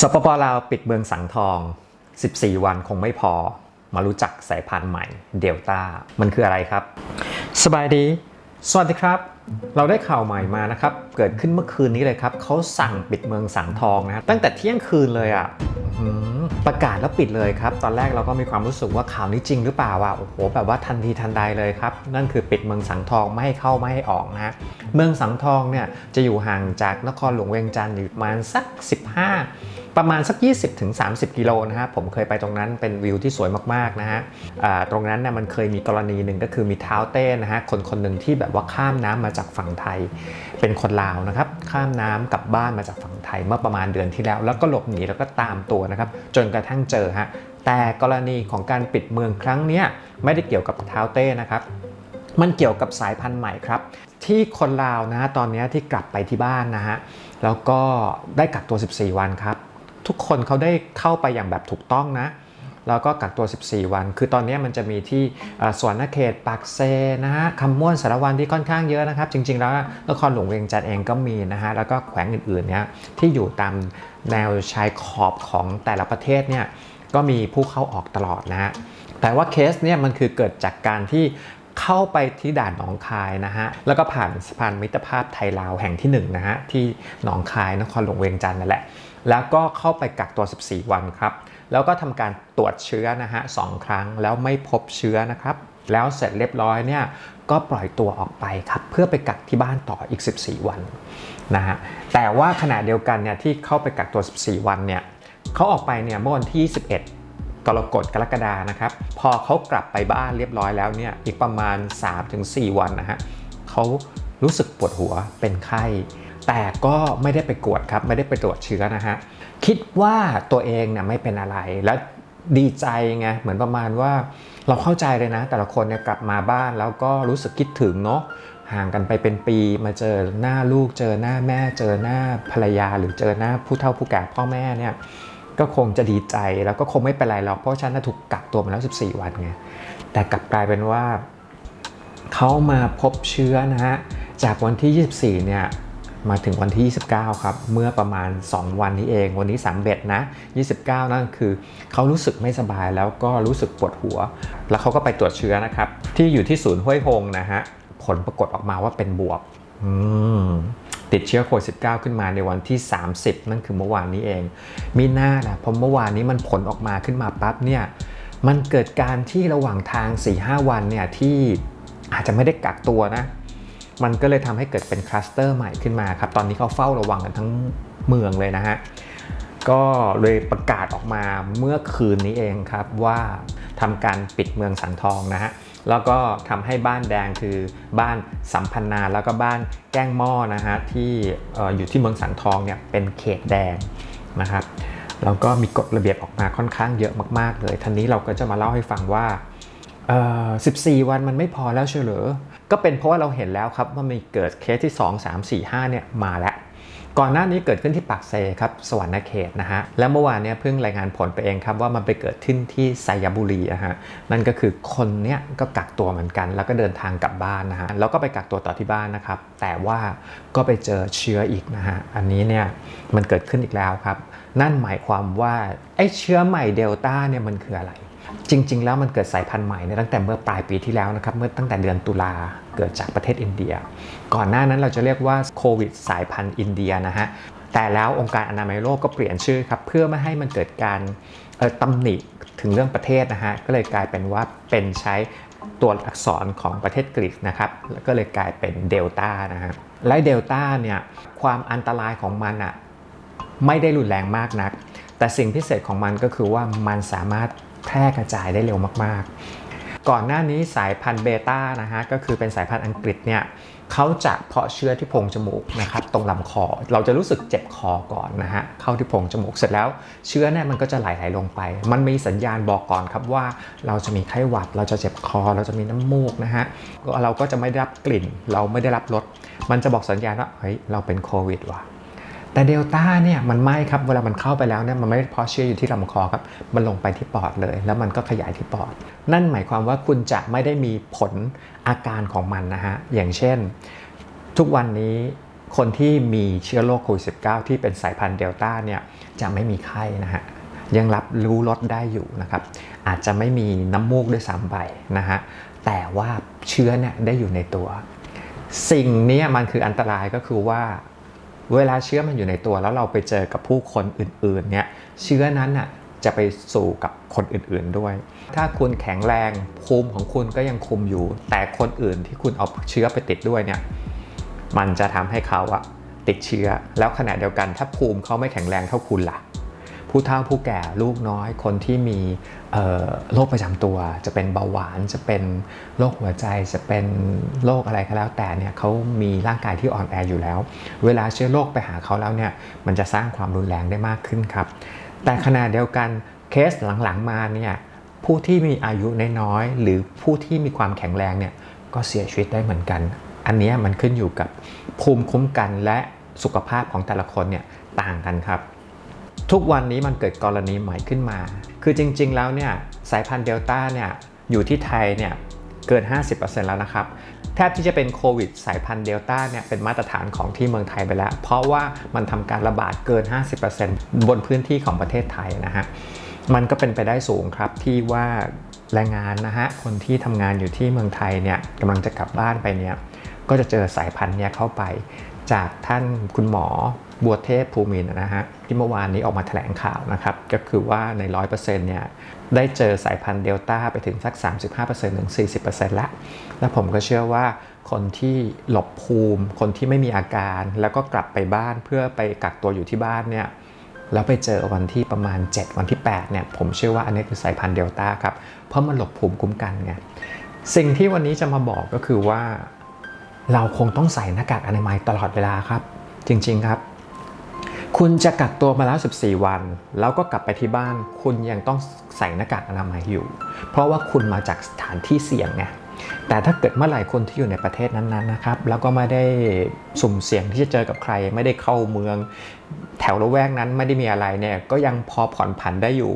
สปปลาวปิดเมืองสังทอง 14 วันคงไม่พอ มารู้จักสายพันธุ์ใหม่เดลต้า มันคืออะไรครับ สบายดี สวัสดีครับ เราได้ข่าวใหม่มานะครับ เกิดขึ้นเมื่อคืนนี้เลยครับ เขาสั่งปิดเมืองสังทองนะตั้งแต่เที่ยงคืนเลยอะ่ะประกาศแล้วปิดเลยครับ ตอนแรกเราก็มีความรู้สึกว่าข่าวนี้จริงหรือเปล่าว่าโอ้โห แบบว่าทันทีทันใดเลยครับ นั่นคือปิดเมืองสังทองไม่ให้เข้าไม่ให้ออกนะเมืองสังทองเนี่ยจะอยู่ห่างจากนครหลวงเวียงจันทร์อยู่ประมาณสัก 15ประมาณสัก 20ถึง30 กิโลนะฮะผมเคยไปตรงนั้นเป็นวิวที่สวยมากๆนะฮะตรงนั้นเนี่ยมันเคยมีกรณีหนึ่งก็คือมีเท้าเต้นะฮะคนคนหนึ่งที่แบบว่าข้ามน้ำมาจากฝั่งไทย เป็นคนลาวนะครับ ข้ามน้ำกลับบ้านมาจากฝั่งไทยเมื่อประมาณเดือนที่แล้ว แล้วก็หลบหนีแล้วก็ตามตัวนะครับ จนกระทั่งเจอฮะแต่กรณีของการปิดเมืองครั้งนี้ไม่ได้เกี่ยวกับเท้าเต้นะครับมันเกี่ยวกับสายพันธุ์ใหม่ครับ ที่คนลาวนะฮะตอนนี้ที่กลับไปที่บ้านนะฮะแล้วก็ได้กักตัว 14 วันครับ ทุกคนเขาได้เข้าไปอย่างแบบถูกต้องนะ แล้วก็กักตัว 14 วัน คือตอนนี้มันจะมีที่เอ่อสวนเขตปากเซนะฮะคำม่วนสารวันที่ค่อนข้างเยอะนะครับ จริง ๆ แล้วนครหลวงเวียงจันทร์เองก็มีนะฮะแล้วก็แขวงอื่นๆเนี่ยที่อยู่ตามแนวชายขอบของแต่ละประเทศเนี่ยก็มีผู้เข้าออกตลอดนะฮะแต่ว่าเคสเนี่ยมันคือเกิดจากการที่เข้าไปที่ด่านหนองคายนะฮะ แล้วก็ผ่านสะพานมิตรภาพไทยลาวแห่งที่หนึ่งนะฮะที่หนองคายนครหลวงเวียงจันทร์นั่นแหละ แล้วก็เข้าไปกักตัว 14 วันครับ แล้วก็ทำการตรวจเชื้อนะฮะสองครั้งแล้วไม่พบเชื้อนะครับ แล้วเสร็จเรียบร้อยเนี่ยก็ปล่อยตัวออกไปครับ เพื่อไปกักที่บ้านต่ออีก 14 วันนะฮะแต่ว่าขณะเดียวกันเนี่ยที่เข้าไปกักตัว 14 วันเนี่ยเขาออกไปเนี่ยเมื่อวันที่21กรกฎกรกฎานะครับ พอเขากลับไปบ้านเรียบร้อยแล้วเนี่ยอีกประมาณ 3-4 วันนะฮะเขารู้สึกปวดหัวเป็นไข้ แต่ก็ไม่ได้ไปกวดครับ ไม่ได้ไปตรวจเชื้อนะฮะ คิดว่าตัวเองเนี่ยไม่เป็นอะไรแล้วดีใจไงเหมือนประมาณว่าเราเข้าใจเลยนะ แต่ละคนเนี่ยกลับมาบ้านแล้วก็รู้สึกคิดถึงเนาะห่างกันไปเป็นปีมาเจอหน้าลูกเจอหน้าแม่เจอหน้าภรรยา หรือเจอหน้าผู้เฒ่าผู้แก่พ่อแม่เนี่ยก็คงจะดีใจแล้วก็คงไม่เป็นไรหรอกเพราะฉันน่ะถูกกักตัวมาแล้ว 14 วันไงแต่กลับกลายเป็นว่าเขามาพบเชื้อนะฮะจากวันที่ 24 เนี่ย มาถึงวันที่ 29 ครับ เมื่อประมาณ 2 วันนี้เอง วันนี้3เบ็ดนะ 29 นั่นคือเขารู้สึกไม่สบายแล้วก็รู้สึกปวดหัว แล้วเขาก็ไปตรวจเชื้อนะครับ ที่อยู่ที่ศูนย์ห้วยโฮงนะฮะ ผลปรากฏออกมาว่าเป็นบวกอืมติดเชื้อโควิด -19 ขึ้นมาในวันที่ 30 นั่นคือเมื่อวานนี้เอง มีหน้านะพอเมื่อวานนี้มันผลออกมาขึ้นมาปั๊บเนี่ย มันเกิดการที่ระหว่างทาง 4-5 วันเนี่ยที่อาจจะไม่ได้กักตัวนะ มันก็เลยทำให้เกิดเป็นคลัสเตอร์ใหม่ขึ้นมาครับ ตอนนี้เขาเฝ้าระวังกันทั้งเมืองเลยนะฮะ ก็เลยประกาศออกมาเมื่อคืนนี้เองครับว่าทำการปิดเมืองสังทองนะฮะ แล้วก็ทำให้บ้านแดงคือบ้านสัมพันนาแล้วก็บ้านแก้งหม้อนะฮะที่อ่อยู่ที่เมืองสังทองเนี่ยเป็นเขตแดงนะครับแล้วก็มีกฎระเบียบออกมาค่อนข้างเยอะมาก ๆ เลยทีนี้เราก็จะมาเล่าให้ฟังว่า 14 วันมันไม่พอแล้วเชียวเหรอ ก็เป็นเพราะว่าเราเห็นแล้วครับว่ามีเกิดเคสที่ 2 3 4 5เนี่ยมาแล้วก่อนหน้านี้เกิดขึ้นที่ปากเซครับสวรรณเขตนะฮะและเมื่อวานเนี้เพิ่งรายงานผลไปเองครับว่ามันไปเกิดขึ้นที่ไซยบุรีอะฮะนั่นก็คือคนเนี้ยก็กักตัวเหมือนกัน แล้วก็เดินทางกลับบ้านนะฮะแล้วก็ไปกักตัวต่อที่บ้านนะครับ แต่ว่าก็ไปเจอเชื้ออีกนะฮะอันนี้เนี่ยมันเกิดขึ้นอีกแล้วครับ นั่นหมายความว่าไอ้เชื้อใหม่เดลต้าเนี่ยมันคืออะไร จริง ๆ แล้วมันเกิดสายพันธุ์ใหม่เนี่ยตั้งแต่เมื่อปลายปีที่แล้วนะครับเมื่อตั้งแต่เดือนตุลาเกิดจากประเทศอินเดีย ก่อนหน้านั้นเราจะเรียกว่าโควิดสายพันธุ์อินเดียนะฮะแต่แล้วองค์การอนามัยโลกก็เปลี่ยนชื่อครับเพื่อไม่ให้มันเกิดการเอ่อตำหนิถึงเรื่องประเทศนะฮะก็เลยกลายเป็นว่าเป็นใช้ตัวอักษรของประเทศกรีกนะครับแล้วก็เลยกลายเป็นเดลต้านะฮะและเดลต้าเนี่ยความอันตรายของมันอะไม่ได้รุนแรงมากนัก แต่สิ่งพิเศษของมันก็คือว่ามันสามารถ แพร่กระจายได้เร็วมาก ๆ ก่อนหน้านี้สายพันธุ์เบต้านะฮะก็คือเป็นสายพันธุ์อังกฤษเนี่ยเขาจะเพาะเชื้อที่โพรงจมูกนะครับตรงลำคอ เราจะรู้สึกเจ็บคอก่อนนะฮะเข้าที่โพรงจมูกเสร็จแล้ว เชื้อเนี่ยมันก็จะไหลไหลลงไป มันมีสัญญาณบอกก่อนครับว่าเราจะมีไข้หวัด เราจะเจ็บคอ เราจะมีน้ำมูกนะฮะเราก็จะไม่ได้รับกลิ่น เราไม่ได้รับรสมันจะบอกสัญญาณว่าเฮ้ยเราเป็นโควิดว่ะ แต่เดลต้าเนี่ยมันไม่ครับเวลามันเข้าไปแล้วเนี่ยมันไม่เพาะเชื้ออยู่ที่ลำคอครับมันลงไปที่ปอดเลย แล้วมันก็ขยายที่ปอด นั่นหมายความว่าคุณจะไม่ได้มีผลอาการของมันนะฮะอย่างเช่น ทุกวันนี้คนที่มีเชื้อโรคโควิด -19 ที่เป็นสายพันธุ์เดลต้าเนี่ยจะไม่มีไข้นะฮะยังรับรู้รสได้อยู่นะครับ อาจจะไม่มีน้ำมูกด้วยซ้ำไปนะฮะแต่ว่าเชื้อเนี่ยได้อยู่ในตัว สิ่งนี้มันคืออันตรายก็คือว่า เวลาเชื้อมันอยู่ในตัวแล้วเราไปเจอกับผู้คนอื่นๆเนี่ยเชื้อนั้นน่ะจะไปสู่กับคนอื่นๆด้วย ถ้าคุณแข็งแรงภูมิของคุณก็ยังคุมอยู่ แต่คนอื่นที่คุณเอาเชื้อไปติดด้วยเนี่ยมันจะทำให้เขาอะติดเชื้อ แล้วขณะเดียวกันถ้าภูมิเขาไม่แข็งแรงเท่าคุณล่ะ ผู้เฒ่าผู้แก่ลูกน้อย คนที่มีโรคประจำตัว จะเป็นเบาหวานจะเป็นโรคหัวใจจะเป็นโรคอะไรก็แล้ว แต่เนี่ยเขามีร่างกายที่อ่อนแออยู่แล้ว เวลาเชื้อโรคไปหาเขาแล้วเนี่ยมันจะสร้างความรุนแรงได้มากขึ้นครับ แต่ขณะเดียวกันเคสหลังๆมาเนี่ยผู้ที่มีอายุน้อยๆหรือผู้ที่มีความแข็งแรงเนี่ยก็เสียชีวิตได้เหมือนกัน อันนี้มันขึ้นอยู่กับภูมิคุ้มกันและสุขภาพของแต่ละคนเนี่ยต่างกันครับ ทุกวันนี้มันเกิดกรณีใหม่ขึ้นมา คือจริงๆแล้วเนี่ยสายพันธุ์เดลต้าเนี่ยอยู่ที่ไทยเนี่ยเกิน 50%แล้วนะครับ แทบที่จะเป็นโควิดสายพันธุ์เดลต้าเนี่ยเป็นมาตรฐานของที่เมืองไทยไปแล้ว เพราะว่ามันทำการระบาดเกิน 50%บนพื้นที่ของประเทศไทยนะฮะ มันก็เป็นไปได้สูงครับที่ว่าแรงงานนะฮะ คนที่ทำงานอยู่ที่เมืองไทยเนี่ยกำลังจะกลับบ้านไปเนี่ย ก็จะเจอสายพันธุ์เนี้ยเข้าไป จากท่านคุณหมอบัวเทพภูมินนะฮะ ที่เมื่อวานนี้ออกมาแถลงข่าวนะครับ ก็คือว่าใน 100%เนี่ยได้เจอสายพันธุ์เดลต้าไปถึงสัก 35%ถึง 40%แล้ว และผมก็เชื่อว่าคนที่หลบภูมิ คนที่ไม่มีอาการ แล้วก็กลับไปบ้านเพื่อไปกักตัวอยู่ที่บ้านเนี่ยแล้วไปเจอวันที่ประมาณ 7 วันที่ 8 เนี่ย ผมเชื่อว่าอันนี้คือสายพันธุ์เดลต้าครับ เพราะมันหลบภูมิคุ้มกันไง สิ่งที่วันนี้จะมาบอกก็คือว่า เราคงต้องใส่หน้ากากอนามัยตลอดเวลาครับ จริง ๆ ครับ คุณจะกักตัวมาแล้ว 14 วัน แล้วก็กลับไปที่บ้าน คุณยังต้องใส่หน้ากากอนามัยอยู่ เพราะว่าคุณมาจากสถานที่เสี่ยงไงแต่ถ้าเกิดเมื่อไหร่คนที่อยู่ในประเทศนั้นๆนะครับ แล้วก็ไม่ได้สุ่มเสี่ยงที่จะเจอกับใคร ไม่ได้เข้าเมือง แถวละแวกนั้นไม่ได้มีอะไรเนี่ย ก็ยังพอผ่อนผันได้อยู่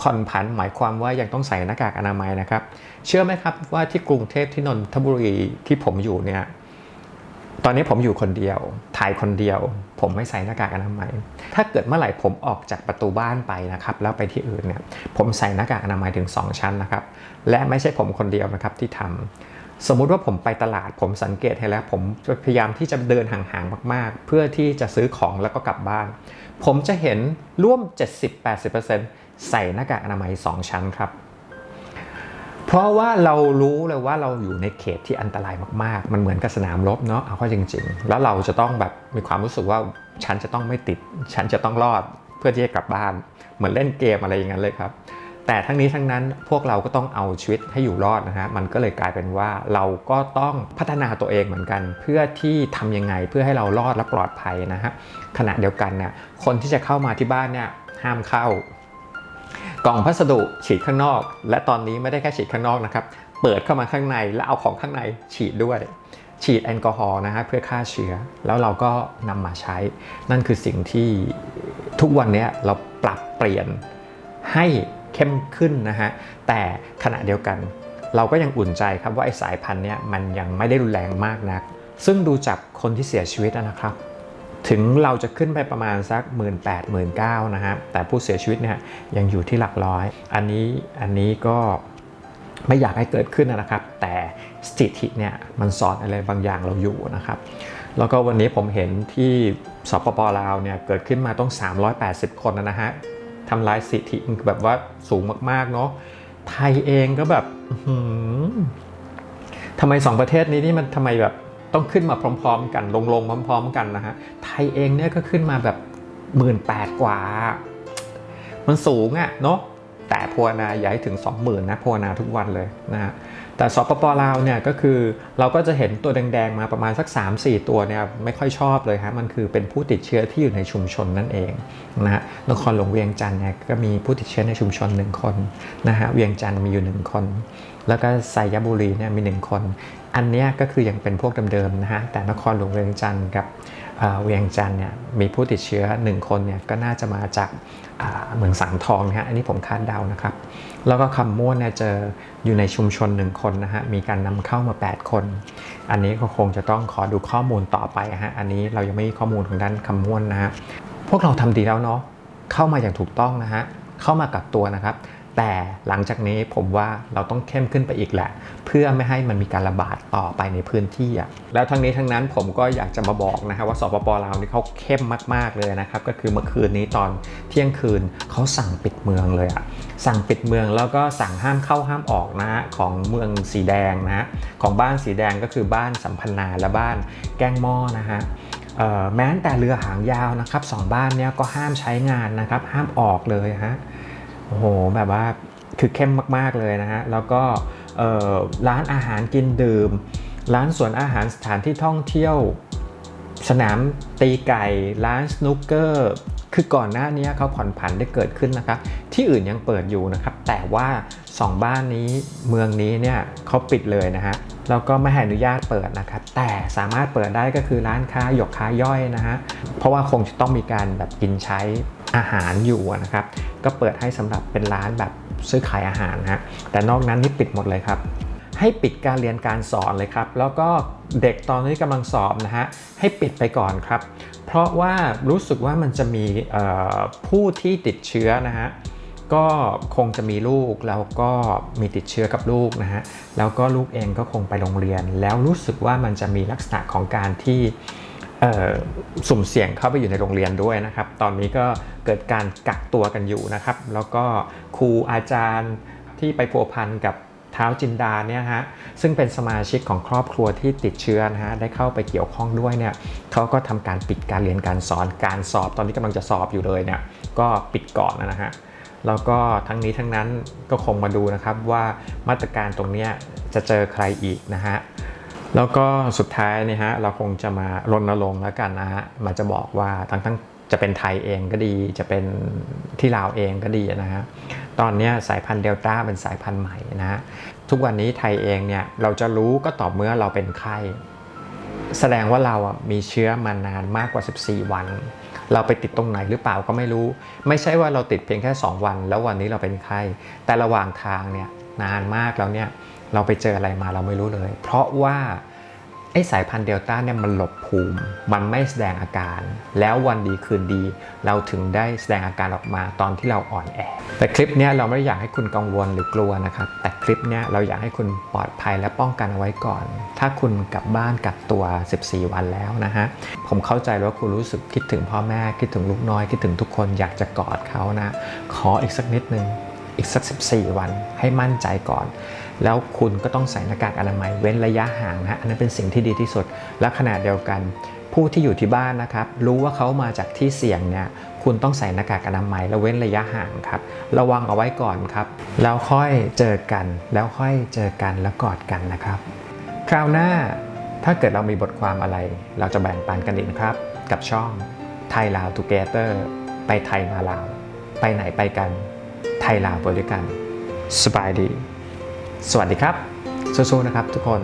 ผ่อนผันหมายความว่ายังต้องใส่หน้ากากอนามัยนะครับ เชื่อไหมครับว่าที่กรุงเทพที่นนทบุรีที่ผมอยู่เนี่ย ตอนนี้ผมอยู่คนเดียว ถ่ายคนเดียว ผมไม่ใส่หน้ากากอนามัย ถ้าเกิดเมื่อไหร่ผมออกจากประตูบ้านไปนะครับ แล้วไปที่อื่นเนี่ย ผมใส่หน้ากากอนามัยถึง 2 ชั้นนะครับ และไม่ใช่ผมคนเดียวนะครับที่ทำสมมุติว่าผมไปตลาด ผมสังเกตให้แล้ว ผมพยายามที่จะเดินห่างๆมากๆ เพื่อที่จะซื้อของแล้วก็กลับบ้าน ผมจะเห็นร่วม 70-80%ใส่หน้ากากอนามัย 2 ชั้นครับ เพราะว่าเรารู้เลยว่าเราอยู่ในเขตที่อันตรายมากๆ มันเหมือนกับสนามรบเนาะเอาเข้าจริง ๆ แล้วเราจะต้องแบบมีความรู้สึกว่าฉันจะต้องไม่ติด ฉันจะต้องรอดเพื่อที่จะกลับบ้าน เหมือนเล่นเกมอะไรอย่างนั้นเลยครับ แต่ทั้งนี้ทั้งนั้นพวกเราก็ต้องเอาชีวิตให้อยู่รอดนะฮะมันก็เลยกลายเป็นว่าเราก็ต้องพัฒนาตัวเองเหมือนกัน เพื่อที่ทำยังไงเพื่อให้เรารอดและปลอดภัยนะฮะขณะเดียวกันเนี่ยคนที่จะเข้ามาที่บ้านเนี่ยห้ามเข้า กล่องพัสดุฉีดข้างนอก และตอนนี้ไม่ได้แค่ฉีดข้างนอกนะครับ เปิดเข้ามาข้างในแล้วเอาของข้างในฉีดด้วย ฉีดแอลกอฮอล์นะฮะเพื่อฆ่าเชื้อ แล้วเราก็นำมาใช้ นั่นคือสิ่งที่ทุกวันนี้เราปรับเปลี่ยนให้เข้มขึ้นนะฮะ แต่ขณะเดียวกัน เราก็ยังอุ่นใจครับว่าไอ้สายพันธุ์เนี้ยมันยังไม่ได้รุนแรงมากนัก ซึ่งดูจากคนที่เสียชีวิตนะครับ ถึงเราจะขึ้นไปประมาณสัก 1 8 0 0 0 1 9 0 0นะฮะแต่ผู้เสียชีวิตเนี่ยยังอยู่ที่หลักร้อย อันนี้อันนี้ก็ไม่อยากให้เกิดขึ้นนะครับ แต่สถิติเนี่ยมันสอนอะไรบางอย่างเราอยู่นะครับ แล้วก็วันนี้ผมเห็นที่สปปลาวเนี่ยเกิดขึ้นมาต้อง 380 คนนะฮะทำลายสถิติแบบว่าสูงมากๆเนาะไทยเองก็แบบทำไมสองประเทศนี้นี่มันทำไมแบบ ต้องขึ้นมาพร้อม ๆ กันลงๆพร้อม ๆ กันนะฮะไทยเองเนี่ยก็ขึ้นมาแบบหมื่นแปดกว่า มันสูงอะเนาะแต่ภาวนาอย่าให้ถึง 20,000นะภาวนาทุกวันเลยนะฮะแต่สปปลาวเนี่ยก็คือเราก็จะเห็นตัวแดง ๆ มาประมาณสัก 3-4 ตัวเนี่ยไม่ค่อยชอบเลยฮะมันคือเป็นผู้ติดเชื้อที่อยู่ในชุมชนนั่นเองนะฮะนครหลวงเวียงจันทร์เนี่ยก็มีผู้ติดเชื้อในชุมชน 1 คนนะฮะเวียงจันทร์มีอยู่ 1 คน แล้วก็ไซยบุรีเนี่ยมี 1 คน อันนี้ก็คือยังเป็นพวกเดิมๆนะฮะแต่นครหลวงเวียงจันทร์กับเวียงจันทร์เนี่ยมีผู้ติดเชื้อ 1 คนเนี่ยก็น่าจะมาจากเมืองสังทองนะฮะอันนี้ผมคาดเดานะครับ แล้วก็คำม่วนเนี่ยเจออยู่ในชุมชน 1 คนนะฮะมีการนำเข้ามา 8 คน อันนี้ก็คงจะต้องขอดูข้อมูลต่อไปฮะอันนี้เรายังไม่มีข้อมูลทางด้านคำม่วนนะฮะพวกเราทำดีแล้วเนาะเข้ามาอย่างถูกต้องนะฮะเข้ามากักตัวนะครับ แต่หลังจากนี้ผมว่าเราต้องเข้มขึ้นไปอีกแหละ เพื่อไม่ให้มันมีการระบาดต่อไปในพื้นที่อะแล้วทั้งนี้ทั้งนั้นผมก็อยากจะมาบอกนะฮะว่าสปปลาวนี่เขาเข้มมาก ๆเลยนะครับก็คือเมื่อคืนนี้ตอนเที่ยงคืนเขาสั่งปิดเมืองเลยอะสั่งปิดเมืองแล้วก็สั่งห้ามเข้าห้ามออกนะฮะของเมืองสีแดงนะฮะของบ้านสีแดงก็คือบ้านสัมพันนาและบ้านแก้งหม้อนะฮะแม้แต่เรือหางยาวนะครับสองบ้านเนี้ยก็ห้ามใช้งานนะครับห้ามออกเลยฮะ โอ้โหแบบว่าคือเข้มมากๆเลยนะฮะแล้วก็ร้านอาหารกินดื่ม ร้านสวนอาหารสถานที่ท่องเที่ยว สนามตีไก่ ร้านสนุกเกอร์คือก่อนหน้านี้เขาผ่อนผันได้เกิดขึ้นนะครับ ที่อื่นยังเปิดอยู่นะครับ แต่ว่า 2 บ้านนี้เมืองนี้เนี่ยเขาปิดเลยนะฮะแล้วก็ไม่ให้อนุญาตเปิดนะครับ แต่สามารถเปิดได้ก็คือร้านค้าหยกค้าย่อยนะฮะเพราะว่าคงจะต้องมีการแบบกินใช้อาหารอยู่นะครับ ก็เปิดให้สำหรับเป็นร้านแบบซื้อขายอาหารนะฮะแต่นอกนั้นนี่ปิดหมดเลยครับ ให้ปิดการเรียนการสอนเลยครับ แล้วก็เด็กตอนนี้กำลังสอบนะฮะให้ปิดไปก่อนครับ เพราะว่ารู้สึกว่ามันจะมีผู้ที่ติดเชื้อนะฮะ ก็คงจะมีลูกแล้วก็มีติดเชื้อกับลูกนะฮะแล้วก็ลูกเองก็คงไปโรงเรียน แล้วรู้สึกว่ามันจะมีลักษณะของการที่สุ่มเสี่ยงเข้าไปอยู่ในโรงเรียนด้วยนะครับ ตอนนี้ก็เกิดการกักตัวกันอยู่นะครับ แล้วก็ครูอาจารย์ที่ไปพัวพันกับเท้าจินดาเนี่ยฮะซึ่งเป็นสมาชิกของครอบครัวที่ติดเชื้อนะฮะได้เข้าไปเกี่ยวข้องด้วยเนี่ยเขาก็ทำการปิดการเรียนการสอนการสอบ ตอนนี้กำลังจะสอบอยู่เลยเนี่ยก็ปิดก่อนนะฮะ แล้วก็ทั้งนี้ทั้งนั้นก็คงมาดูนะครับว่ามาตรการตรงนี้จะเจอใครอีกนะฮะแล้วก็สุดท้ายนี่ฮะเราคงจะมารณรงค์แล้วกันนะฮะมาจะบอกว่าทั้งทั้งจะเป็นไทยเองก็ดีจะเป็นที่ลาวเองก็ดีนะฮะตอนนี้สายพันธุ์เดลต้าเป็นสายพันธุ์ใหม่นะฮะทุกวันนี้ไทยเองเนี่ยเราจะรู้ก็ต่อเมื่อเราเป็นไข้ แสดงว่าเราอะมีเชื้อมานานมากกว่า 14 วัน เราไปติดตรงไหนหรือเปล่าก็ไม่รู้ ไม่ใช่ว่าเราติดเพียงแค่ 2 วัน แล้ววันนี้เราเป็นไข้แต่ระหว่างทางเนี่ยนานมากแล้วเนี่ยเราไปเจออะไรมาเราไม่รู้เลย เพราะว่า ไอสายพันธุ์เดลต้าเนี่ยมันหลบภูมิ มันไม่แสดงอาการ แล้ววันดีคืนดี เราถึงได้แสดงอาการออกมาตอนที่เราอ่อนแอ แต่คลิปเนี้ยเราไม่ได้อยากให้คุณกังวลหรือกลัวนะครับ แต่คลิปเนี้ยเราอยากให้คุณปลอดภัยและป้องกันเอาไว้ก่อน ถ้าคุณกลับบ้านกักตัว 14 วันแล้วนะฮะ ผมเข้าใจว่าคุณรู้สึกคิดถึงพ่อแม่ คิดถึงลูกน้อย คิดถึงทุกคนอยากจะกอดเขานะ ขออีกสักนิดนึง อีกสัก 14 วันให้มั่นใจก่อน แล้วคุณก็ต้องใส่หน้ากากอนามัยเว้นระยะห่างนะฮะอันนั้นเป็นสิ่งที่ดีที่สุด และขณะเดียวกัน ผู้ที่อยู่ที่บ้านนะครับ รู้ว่าเขามาจากที่เสี่ยงเนี่ยคุณต้องใส่หน้ากากอนามัยและเว้นระยะห่างครับ ระวังเอาไว้ก่อนครับ แล้วค่อยเจอกัน แล้วค่อยเจอกันแล้วกอดกันนะครับ คราวหน้าถ้าเกิดเรามีบทความอะไร เราจะแบ่งปันกันอีกครับ กับช่องไทยลาวทูเกเตอร์ไปไทยมาลาว ไปไหนไปกัน ไทยลาวไปด้วยกัน สบายดี สวัสดีครับสู้ๆนะครับทุกคน